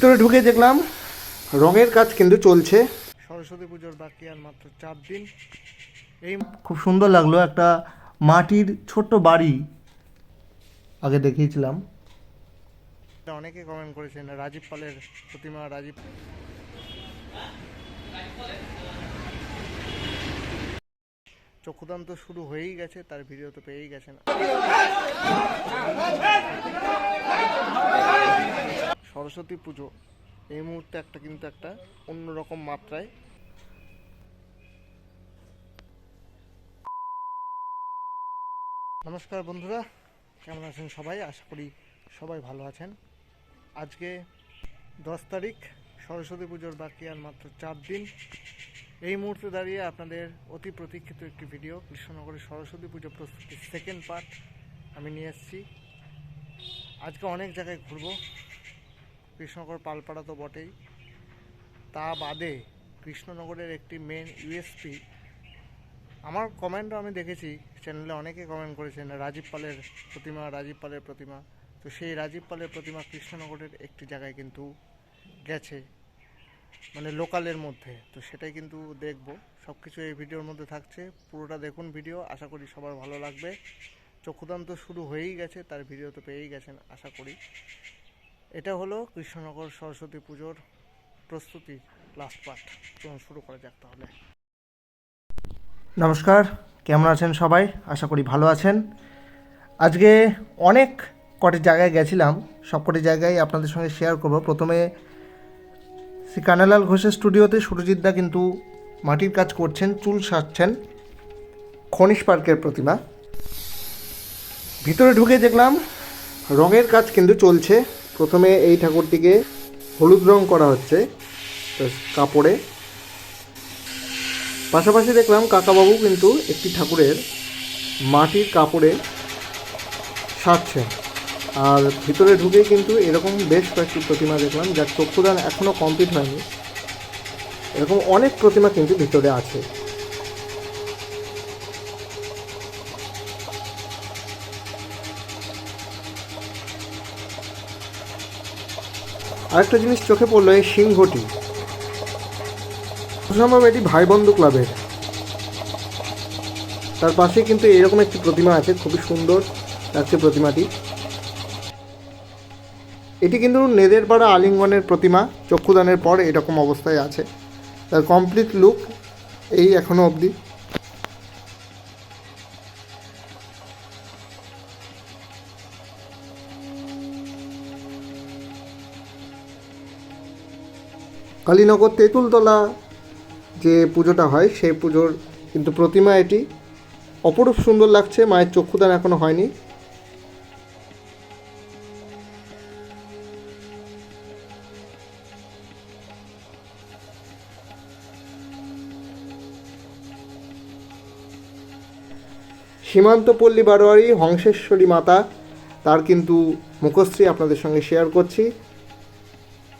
ভিতরে ঢুকে দেখলাম রঙের কাজ কিন্তু চলছে। সরস্বতী পুজোর বাকি আর মাত্র চার দিন। এই খুব সুন্দর লাগল একটা মাটির ছোট্ট বাড়ি আগে দেখিয়েছিলাম। অনেকে কমেন্ট করেছেন রাজীব পালের প্রতিমা রাজীব চক্ষুদান তো শুরু হয়েই গেছে তার ভিডিও তো পেয়েই গেছেন সরস্বতী পুজো, এই মুহূর্তে একটা কিন্তু একটা অন্যরকম মাত্রায়। নমস্কার বন্ধুরা, কেমন আছেন সবাই? আশা করি সবাই ভালো আছেন। আজকে দশ তারিখ, সরস্বতী পুজোর বাকি আর মাত্র চার দিন। এই মুহূর্তে দাঁড়িয়ে আপনাদের অতি প্রতীক্ষিত একটি ভিডিও কৃষ্ণনগরের সরস্বতী পুজো প্রস্তুতির সেকেন্ড পার্ট আমি নিয়ে এসেছি। আজকে অনেক জায়গায় ঘুরবো কৃষ্ণনগর পালপাড়া তো বটেই। তা বাদে কৃষ্ণনগরের একটি মেন ইউএসপি আমার কমেন্টও আমি দেখেছি চ্যানেলে অনেকে কমেন্ট করেছেন, রাজীব পালের প্রতিমা, রাজীব পালের প্রতিমা। তো সেই রাজীব পালের প্রতিমা কৃষ্ণনগরের একটি জায়গায় কিন্তু গেছে মানে লোকালের মধ্যে। তো সেটাই কিন্তু দেখব। সব কিছু এই ভিডিওর মধ্যে থাকছে। পুরোটা দেখুন ভিডিও আশা করি সবার ভালো লাগবে। চক্ষুদান তো শুরু হয়েই গেছে, তার ভিডিও তো পেয়েই গেছেন, আশা করি। এটা হলো কৃষ্ণনগর সরস্বতী পুজোর প্রস্তুতি লাস্ট পার্ট চলুন, শুরু করা যাক তাহলে। নমস্কার, কেমন আছেন সবাই? আশা করি ভালো আছেন। আজকে অনেক কটি জায়গায় গেছিলাম। সব কটি জায়গায় আপনাদের সঙ্গে শেয়ার করব। প্রথমে শ্রী কানালাল ঘোষের স্টুডিওতে সুরজিৎ দা কিন্তু মাটির কাজ করছেন, চুল সাজছেন। খনিশ পার্কের প্রতিমা। ভিতরে ঢুকে দেখলাম রঙের কাজ কিন্তু চলছে। প্রথমে এই ঠাকুরটিকে হলুদ রং করা হচ্ছে কাপড়ে। পাশাপাশি দেখলাম কাকাবাবু কিন্তু একটি ঠাকুরের মাটির কাপড়ে সাজছেন। আর ভিতরে ঢুকেই কিন্তু এরকম বেশ কয়েকটি প্রতিমা দেখলাম, যার চক্ষুদান এখনও কমপ্লিট হয়নি। এরকম অনেক প্রতিমা কিন্তু ভিতরে আছে। আরেকটা জিনিস চোখে পড়ল, এই সিংহটি। সম্ভব এটি ভাই বন্ধু ক্লাবের। তার পাশে কিন্তু এরকম একটি প্রতিমা আছে, খুবই সুন্দর লাগছে প্রতিমাটি। এটি কিন্তু নেদেরপাড়া আলিঙ্গনের প্রতিমা, চক্ষুদানের পর এরকম অবস্থায় আছে। তার কমপ্লিট লুক এই এখনও অবধি। কালীনগর তেঁতুলতলা যে পুজোটা হয়, সেই পুজোর কিন্তু প্রতিমা এটি। অপরূপ সুন্দর লাগছে, মায়ের চক্ষুদান এখনও হয়নি। সীমান্তপল্লী বারোয়ারি, হংসেশ্বরী মাতা, তার কিন্তু মুখশ্রী আপনাদের সঙ্গে শেয়ার করছি।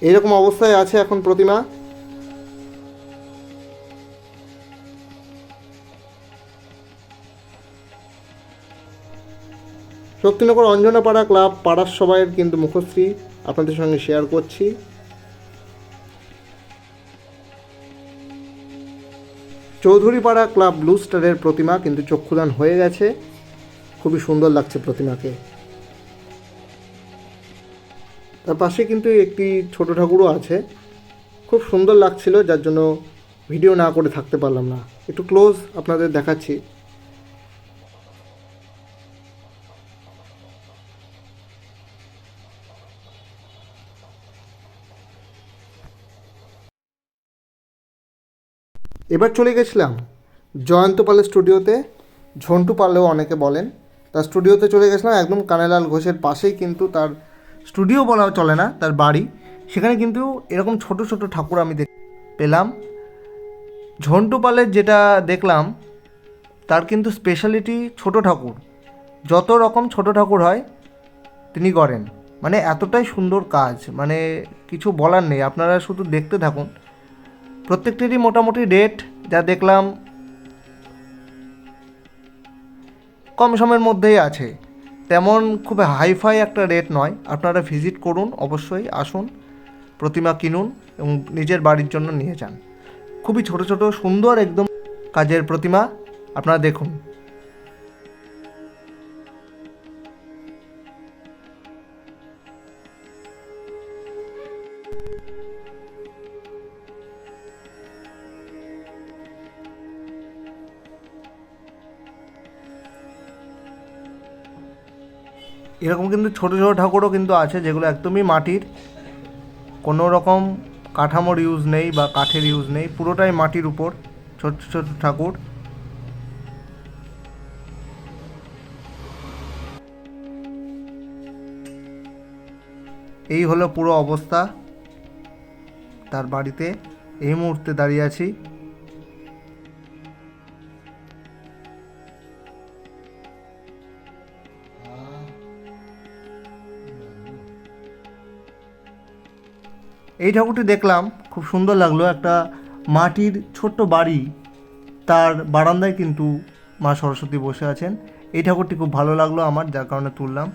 এরকম অবস্থায় আছে এখন প্রতিমা। শক্তিনগর অঞ্জনাপাড়া ক্লাব পাড়ার সবাইয়ের কিন্তু মুখশ্রী, আপনাদের সঙ্গে শেয়ার করছি। চৌধুরীপাড়া ক্লাব ব্লু স্টারের প্রতিমা কিন্তু চক্ষুদান হয়ে গেছে। খুবই সুন্দর লাগছে প্রতিমাকে। তার পাশে কিন্তু একটি ছোট ঠাকুরও আছে। খুব সুন্দর লাগছিল, যার জন্য ভিডিও না করে থাকতে পারলাম না। একটু ক্লোজ আপনাদের দেখাচ্ছি। এবার চলে গেছিলাম জয়ন্ত পালের স্টুডিওতে। ঝন্টু পালেও অনেকে বলেন, তার স্টুডিওতে চলে গেছিলাম একদম কানালাল ঘোষের পাশেই, কিন্তু তার স্টুডিও বলা চলে না, তার বাড়ি। সেখানে কিন্তু এরকম ছোট ছোট ঠাকুর আমি পেলাম। ঝন্টু পালের যেটা দেখলাম, তার কিন্তু স্পেশালিটি ছোট ঠাকুর। যত রকম ছোট ঠাকুর হয়, তিনি করেন মানে এতটাই সুন্দর কাজ মানে কিছু বলার নেই। আপনারা শুধু দেখতে থাকুন। প্রত্যেকটিরই মোটামুটি রেট যা দেখলাম, কম সময়ের মধ্যেই আছে। তেমন খুব হাইফাই একটা রেট নয়। আপনারা ভিজিট করুন, অবশ্যই আসুন, প্রতিমা কিনুন এবং নিজের বাড়ির জন্য নিয়ে যান। খুবই ছোট ছোট, সুন্দর একদম কাজের প্রতিমা, আপনারা দেখুন। এরকম কিন্তু ছোট ছোট ঠাকুরও কিন্তু আছে যেগুলো একদমই মাটির। কোনো রকম কাঠামোর ইউজ নেই বা কাঠের ইউজ নেই, পুরোটাই মাটির উপর, ছোট ছোট ঠাকুর। এই হলো পুরো অবস্থা। তার বাড়িতে এই মুহূর্তে দাঁড়িয়ে আছি। এই ঠাকুরটি দেখলাম খুব সুন্দর লাগল একটা মাটির ছোট্ট বাড়ি। তার বারান্দায় কিন্তু মা সরস্বতী বসে আছেন। এই ঠাকুরটি খুব ভালো লাগল আমার যার কারণে তুললাম।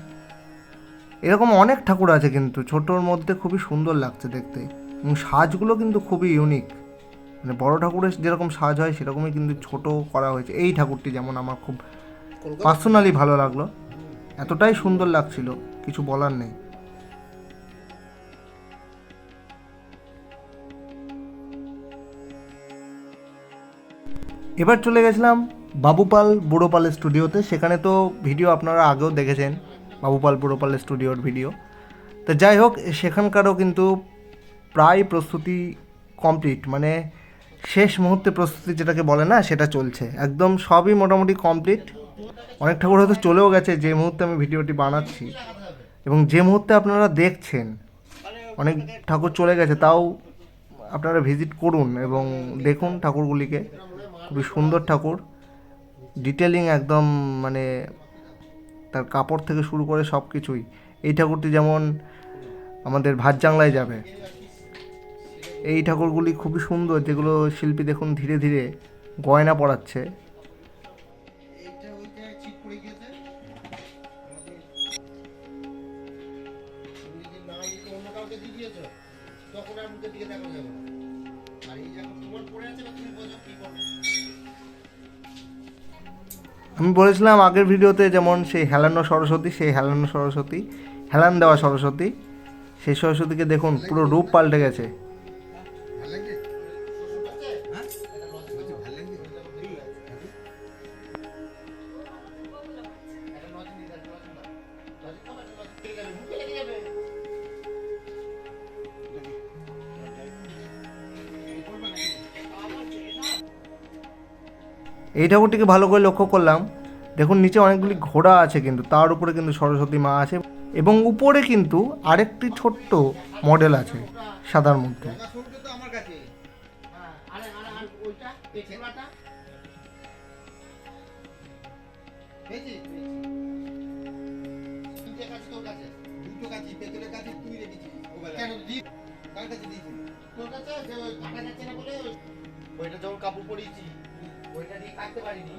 এরকম অনেক ঠাকুর আছে কিন্তু ছোটোর মধ্যে খুবই সুন্দর লাগছে দেখতে। এবং সাজগুলো কিন্তু খুবই ইউনিক মানে বড় ঠাকুরের যেরকম সাজ হয় সেরকমই কিন্তু ছোট করা হয়েছে। এই ঠাকুরটি যেমন আমার খুব পার্সোনালি ভালো লাগল। এতটাই সুন্দর লাগছিল কিছু বলার নেই। এবার চলে গেছিলাম বাবুপাল বুড়োপালের স্টুডিওতে। সেখানে তো ভিডিও আপনারা আগেও দেখেছেন, বাবুপাল বুড়োপালের স্টুডিওর ভিডিও। তো যাই হোক, সেখানকারও কিন্তু প্রায় প্রস্তুতি কমপ্লিট মানে শেষ মুহূর্তে প্রস্তুতি যেটাকে বলে না, সেটা চলছে। একদম সবই মোটামুটি কমপ্লিট। অনেক ঠাকুর হয়তো চলেও গেছে যে মুহূর্তে আমি ভিডিওটি বানাচ্ছি। এবং যে মুহূর্তে আপনারা দেখছেন, অনেক ঠাকুর চলে গেছে, তাও আপনারা ভিজিট করুন এবং দেখুন ঠাকুরগুলিকে। খুবই সুন্দর ঠাকুর। ডিটেলিং একদম মানে তার কাপড় থেকে শুরু করে সব কিছুই এই ঠাকুরটি যেমন আমাদের ভাতজাংলায় যাবে, এই ঠাকুরগুলি খুবই সুন্দর, যেগুলো শিল্পী দেখুন ধীরে ধীরে গয়না পড়াচ্ছে আমি বলেছিলাম আগের ভিডিওতে যেমন সেই হেলানো সরস্বতী, সেই হেলানো সরস্বতী, হেলান দেওয়া সরস্বতী, সেই সরস্বতীকে দেখুন পুরো রূপ পাল্টে গেছে। এই ঠাকুরটিকে ভালো করে লক্ষ্য করলাম। দেখুন, নিচে অনেকগুলি ঘোড়া আছে কিন্তু, তার উপরে কিন্তু সরস্বতী মা আছে এবং উপরে কিন্তু আরেকটি ছোট্ট মডেল আছে, সাদার মধ্যে কাপড় পরিয়েছি। দিয়ে পারিনি।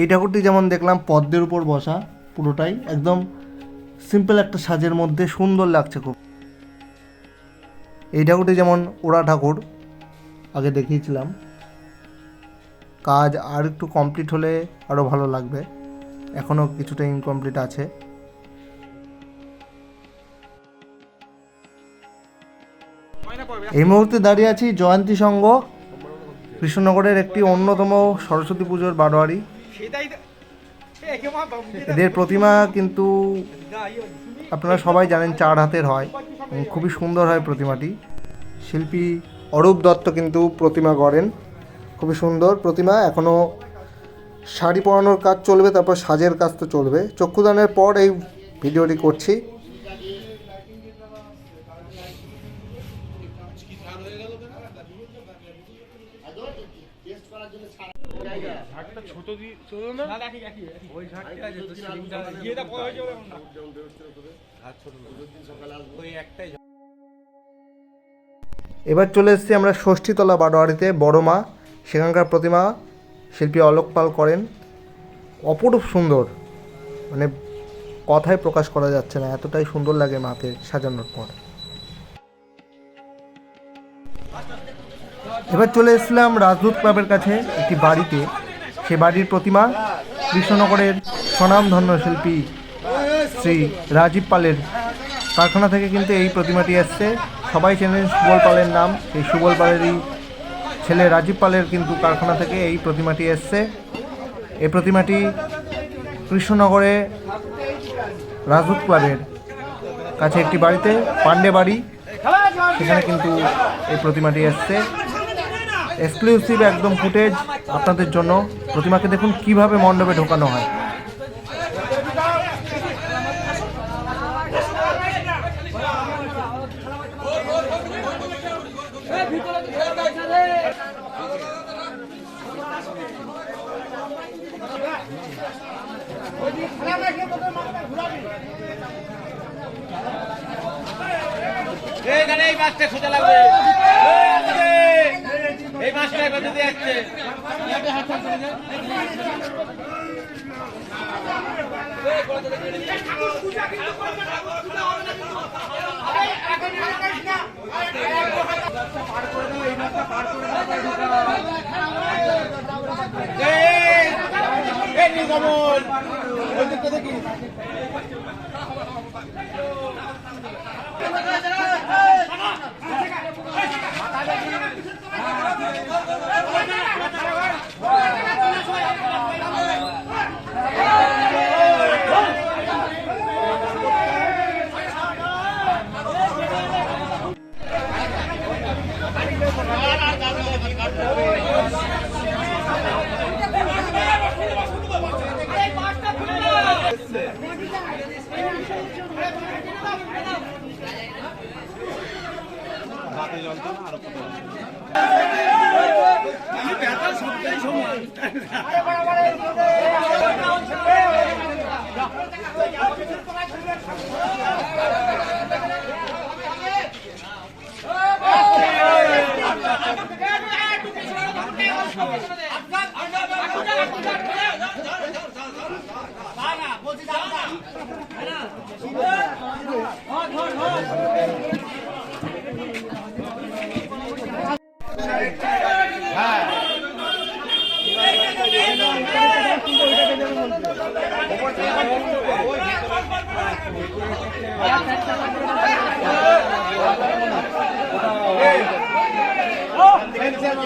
এই ঠাকুরটি যেমন দেখলাম পদ্মের উপর বসা পুরোটাই, একদম সিম্পল একটা সাজের মধ্যে সুন্দর লাগছে খুব। এই ঠাকুরটি যেমন ওরা ঠাকুর, আগে দেখিয়েছিলাম। কাজ আর একটু কমপ্লিট হলে আরও ভালো লাগবে। এখনও কিছুটা ইনকমপ্লিট আছে। এই মুহূর্তে দাঁড়িয়ে আছি জয়ন্তী সংঘ, কৃষ্ণনগরের একটি অন্যতম সরস্বতী পুজোর বারোয়ারি। এদের প্রতিমা কিন্তু আপনারা সবাই জানেন চার হাতের হয় খুবই সুন্দর হয় প্রতিমাটি। শিল্পী অরূপ দত্ত কিন্তু প্রতিমা গড়েন, খুবই সুন্দর প্রতিমা। এখনও শাড়ি পরানোর কাজ চলবে, তারপর সাজের কাজ তো চলবে। চক্ষুদানের পর এই ভিডিওটি করছি। এবার চলে এসেছি আমরা ষষ্ঠীতলা বারোয়ারিতে বড় মা, সেখানকার প্রতিমা শিল্পী অলোক পাল করেন। অপরূপ সুন্দর মানে কথায় প্রকাশ করা যাচ্ছে না, এতটাই সুন্দর লাগে মাকে সাজানোর পর। এবার চলে এসেছিলাম রাজদূত ক্লাবের কাছে একটি বাড়িতে। সে বাড়ির প্রতিমা, কৃষ্ণনগরের স্বনামধন্য শিল্পী শ্রী রাজীব পালের কারখানা থেকে কিন্তু এই প্রতিমাটি এসছে। সবাই চেনেন সুবল পালের নাম। এই সুবল পালেরই ছেলে রাজীব পালের কিন্তু কারখানা থেকে এই প্রতিমাটি এসছে। এই প্রতিমাটি কৃষ্ণনগরে রাজদূত ক্লাবের কাছে একটি বাড়িতে পান্ডে বাড়ি। সেখানে কিন্তু এই প্রতিমাটি এসছে। এক্সক্লুসিভ একদম ফুটেজ আপনাদের জন্য। প্রতিমাকে দেখুন, কীভাবে মণ্ডপে ঢোকানো হয়। এই মাছটা সোজা লাগবে। এই মাছটা এবার যদি এই নিগমন ওই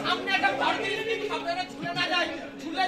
সামনে একটা ঘর দিলে সামনে ঝুলে না যায় ঝুলে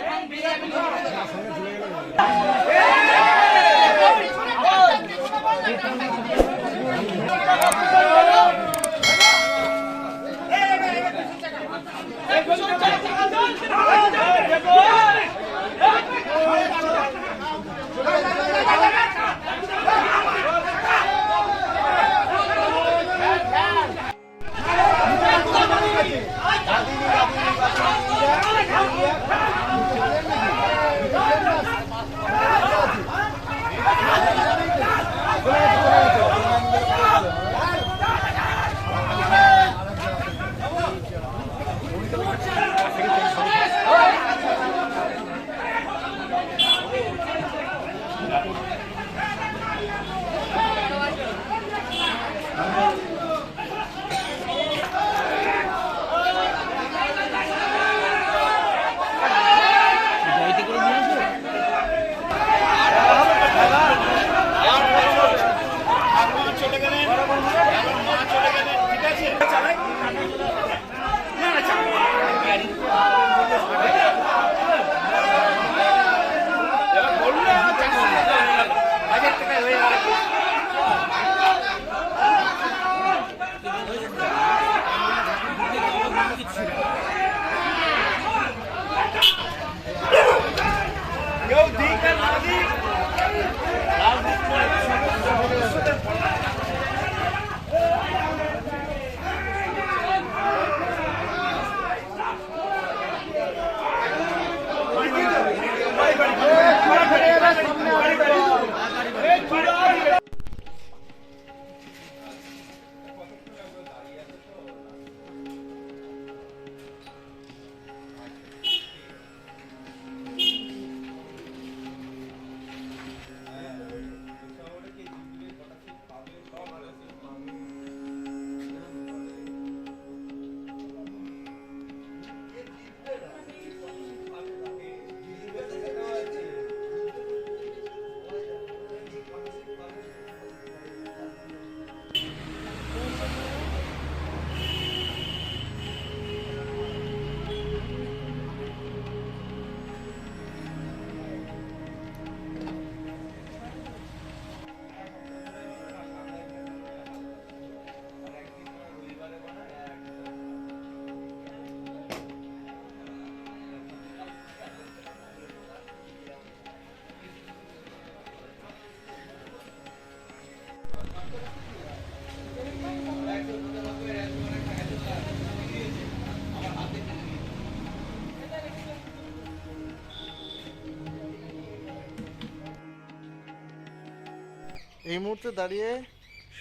এই মুহূর্তে দাঁড়িয়ে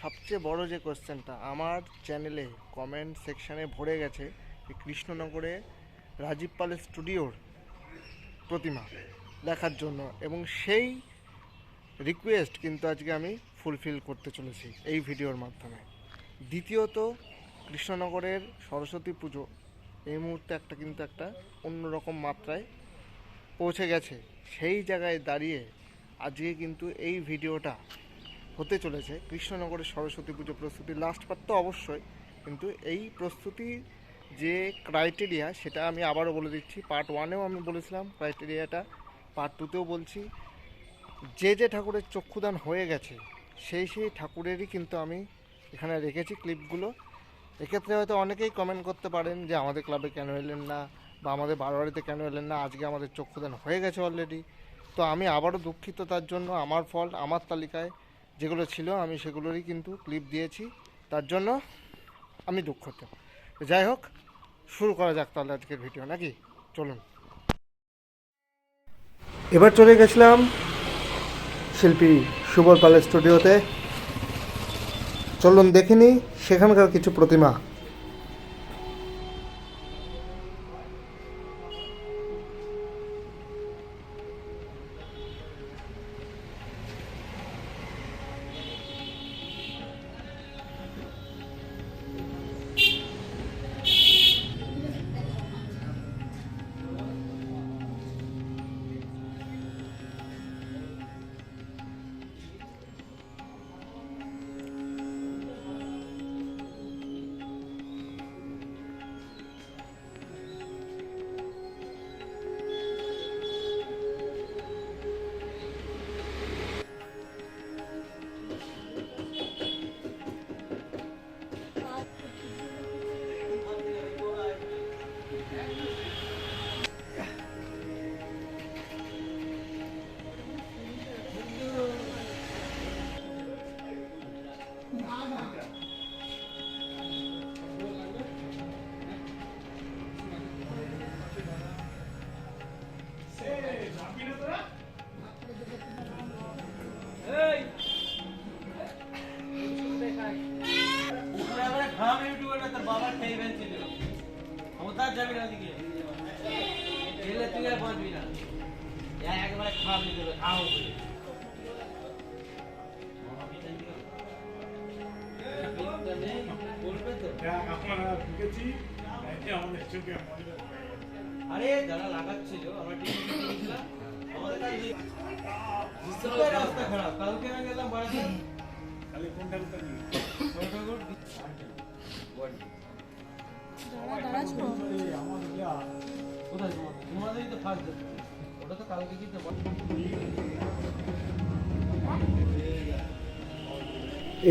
সবচেয়ে বড় যে কোশ্চেনটা আমার চ্যানেলে কমেন্ট সেকশানে ভরে গেছে যে কৃষ্ণনগরে রাজীব পালের স্টুডিওর প্রতিমা দেখার জন্য এবং সেই রিকোয়েস্ট কিন্তু আজকে আমি ফুলফিল করতে চলেছি এই ভিডিওর মাধ্যমে। দ্বিতীয়ত, কৃষ্ণনগরের সরস্বতী পুজো এই মুহূর্তে একটা কিন্তু একটা অন্যরকম মাত্রায় পৌঁছে গেছে। সেই জায়গায় দাঁড়িয়ে আজকে কিন্তু এই ভিডিওটা হতে চলেছে। কৃষ্ণনগরের সরস্বতী পুজো প্রস্তুতি লাস্ট পার্ট তো অবশ্যই। কিন্তু এই প্রস্তুতির যে ক্রাইটেরিয়া সেটা আমি আবারও বলে দিচ্ছি। পার্ট ওয়ানেও আমি বলেছিলাম ক্রাইটেরিয়াটা পার্ট টুতেও বলছি। যে যে ঠাকুরের চক্ষুদান হয়ে গেছে, সেই সেই ঠাকুরেরই কিন্তু আমি এখানে রেখেছি ক্লিপগুলো এক্ষেত্রে হয়তো অনেকেই কমেন্ট করতে পারেন যে, আমাদের ক্লাবে কেন এলেন না? বা, আমাদের বারোয়ারিতে কেন এলেন না? আজকে আমাদের চক্ষুদান হয়ে গেছে অলরেডি তো আমি আবারও দুঃখিত তার জন্য। আমার ফল্ট আমার তালিকায় যেগুলো ছিল, আমি সেগুলোরই কিন্তু ক্লিপ দিয়েছি। তার জন্য আমি দুঃখিত যাই হোক, শুরু করা যাক তাহলে আজকের ভিডিও নাকি? চলুন। এবার চলে গেছিলাম শিল্পী সুবল পালের স্টুডিওতে চলুন দেখিনি, সেখানকার কিছু প্রতিমা। যাবি না ওদিকে তুই আর না যারা লাগাচ্ছিল আমরা আমাদের রাস্তা খারাপ কালকে আমি গেলাম বাড়িতে তোমার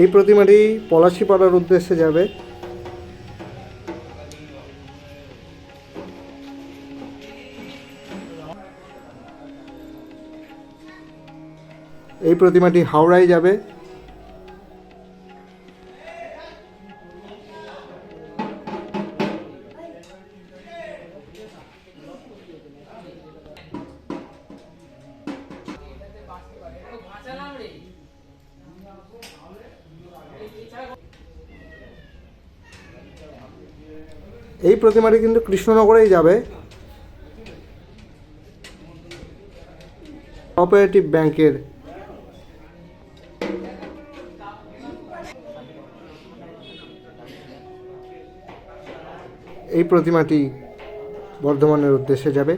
এই প্রতিমাটি পলাশিপাড়ার উদ্দেশ্যে যাবে। এই প্রতিমাটি হাওড়ায় যাবে। প্রতিমাটি কিন্তু কৃষ্ণনগরেই যাবে। অপারেটিভ ব্যাংকের এই প্রতিমাটি বর্ধমানের উদ্দেশ্যে যাবে।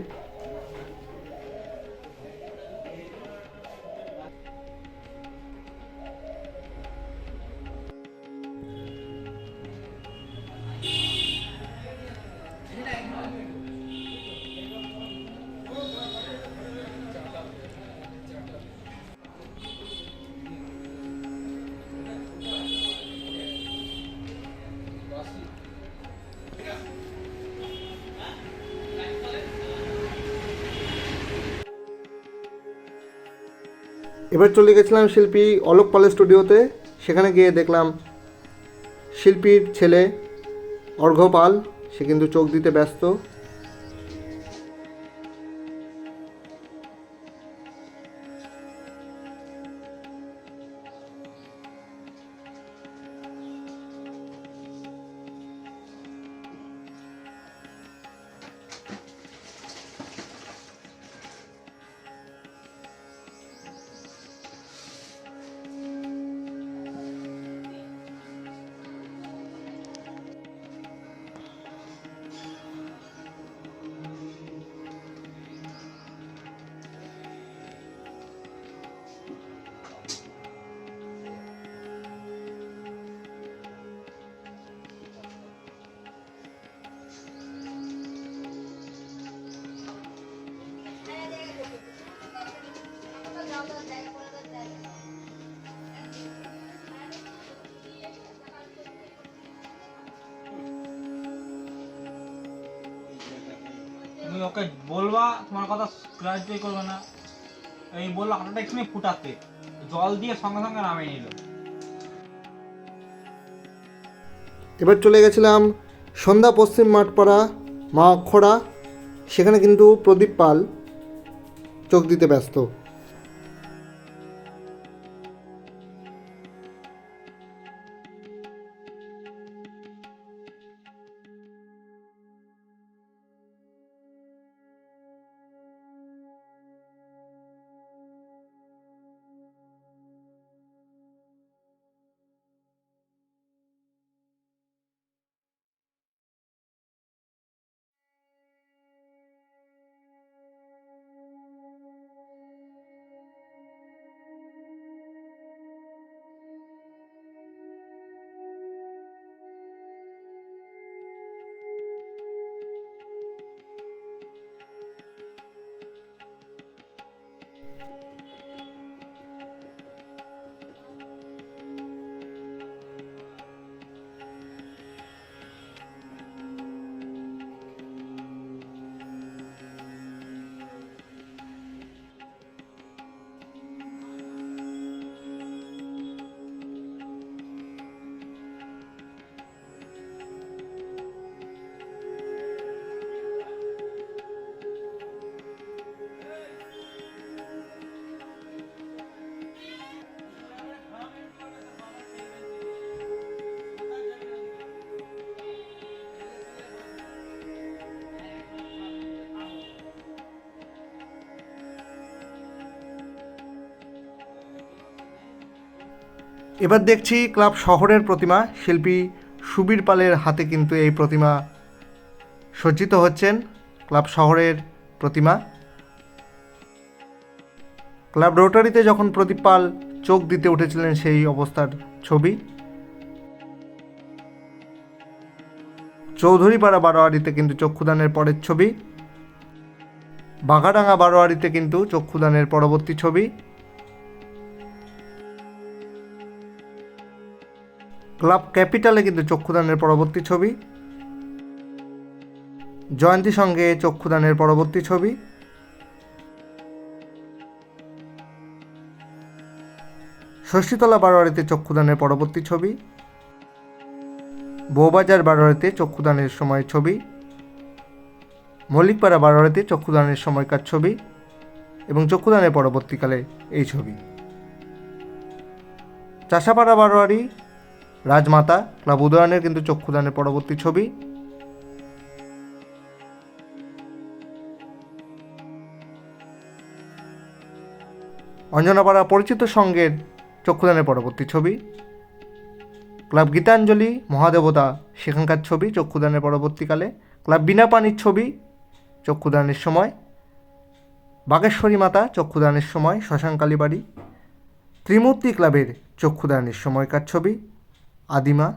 এবার চলে গেছিলাম শিল্পী অলোক পালের স্টুডিওতে। সেখানে গিয়ে দেখলাম শিল্পীর ছেলে অর্ঘ্য পাল, সে কিন্তু চোখ দিতে ব্যস্ত। ওকে বলবা, তোমার কথা গ্রাহ্যই করবে না। এই বলল হাঁটাটা এখানে ফুটাতে। জল দিয়ে সঙ্গে সঙ্গে নামিয়ে নিল। এবার চলে গেছিলাম সন্ধ্যা পশ্চিম মাঠপাড়া, মা অক্ষরা সেখানে কিন্তু প্রদীপ পাল চোখ দিতে ব্যস্ত। এবার দেখছি ক্লাব শহরের প্রতিমা। শিল্পী সুবীর পালের হাতে কিন্তু এই প্রতিমা সজ্জিত হচ্ছেন ক্লাব শহরের প্রতিমা। ক্লাব রোটারিতে যখন প্রদীপ পাল চোখ দিতে উঠেছিলেন সেই অবস্থার ছবি। চৌধুরীপাড়া বারোয়ারিতে কিন্তু চক্ষুদানের পরের ছবি। বাঘাডাঙ্গা বারোয়ারিতে কিন্তু চক্ষুদানের পরবর্তী ছবি। ক্লাব ক্যাপিটালে কিন্তু চক্ষুদানের পরবর্তী ছবি। জয়ন্তী সঙ্গে চক্ষুদানের পরবর্তী ছবি। ষষ্ঠীতলা বারোয়ারিতে চক্ষুদানের পরবর্তী ছবি। বৌবাজার বারোয়ারিতে চক্ষুদানের সময় ছবি। মল্লিকপাড়া বারোয়ারিতে চক্ষুদানের সময়কার ছবি এবং চক্ষুদানের পরবর্তীকালে এই ছবি। চাষাপাড়া বারোয়ারি রাজমাতা ক্লাব উদয়নের কিন্তু চক্ষুদানের পরবর্তী ছবি। অঞ্জনাপাড়া পরিচিত সঙ্গের চক্ষুদানের পরবর্তী ছবি। ক্লাব গীতাঞ্জলি, মহাদেবতা, সেখানকার ছবি চক্ষুদানের পরবর্তীকালে। ক্লাব বিনা পানির ছবি চক্ষুদানের সময়। বাগেশ্বরী মাতা চক্ষুদানের সময় শ্মশানকালী বাড়ি ত্রিমূর্তি ক্লাবের চক্ষুদানের সময়কার ছবি। আদিমা।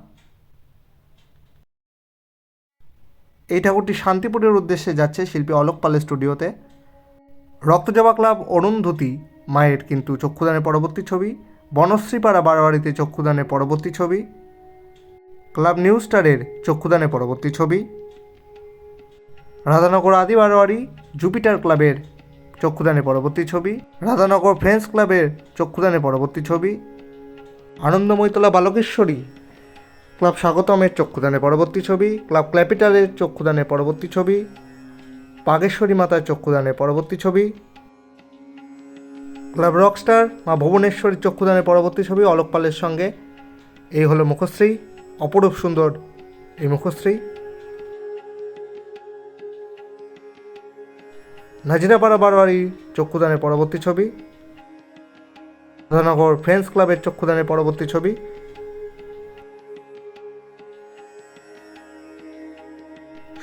এই ঠাকুরটি শান্তিপুরের উদ্দেশ্যে যাচ্ছে শিল্পী অলোক পালের স্টুডিওতে। রক্তজবা ক্লাব অরুন্ধতী মায়ের কিন্তু চক্ষুদানের পরবর্তী ছবি। বনশ্রীপাড়া বারোয়ারিতে চক্ষুদানের পরবর্তী ছবি। ক্লাব নিউ স্টারের চক্ষুদানের পরবর্তী ছবি। রাধানগর আদি বারোয়ারি জুপিটার ক্লাবের চক্ষুদানের পরবর্তী ছবি। রাধানগর ফ্রেন্ডস ক্লাবের চক্ষুদানের পরবর্তী ছবি। আনন্দময়তলা বালকেশ্বরী ক্লাব স্বাগতমের চক্ষুদানের পরবর্তী ছবি, ক্লাব ক্যাপিটালের চক্ষুদানের পরবর্তী ছবি, বাগেশ্বরী মাতার চক্ষুদানের পরবর্তী ছবি, ক্লাব রকস্টার মা ভুবনেশ্বরীর চক্ষুদানের পরবর্তী ছবি, অলোক পালের সঙ্গে। এই হলো মুখশ্রী, অপরূপ সুন্দর এই মুখশ্রী। নাজিরাপাড়া বারোয়ারি চক্ষুদানের পরবর্তী ছবি। রাধানগর ফ্রেন্ডস ক্লাবের চক্ষুদানের পরবর্তী ছবি।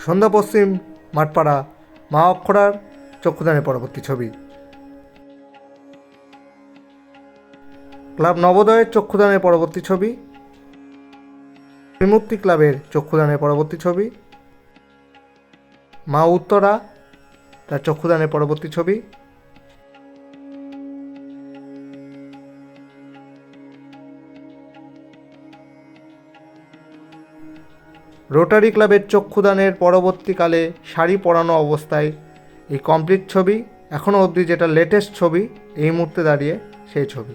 সন্ধ্যা পশ্চিম, মাঠপাড়া, মা অক্ষরার চক্ষুদানের পরবর্তী ছবি। ক্লাব নবোদয়ের চক্ষুদানের পরবর্তী ছবি। বিমুক্তি ক্লাবের চক্ষুদানের পরবর্তী ছবি। মা উত্তরা তার চক্ষুদানের পরবর্তী ছবি। রোটারি ক্লাবের চক্ষুদানের পরবর্তীকালে শাড়ি পরানো অবস্থায় এই কমপ্লিট ছবি, এখনও অবধি যেটা লেটেস্ট ছবি, এই মুহূর্তে দাঁড়িয়ে সেই ছবি।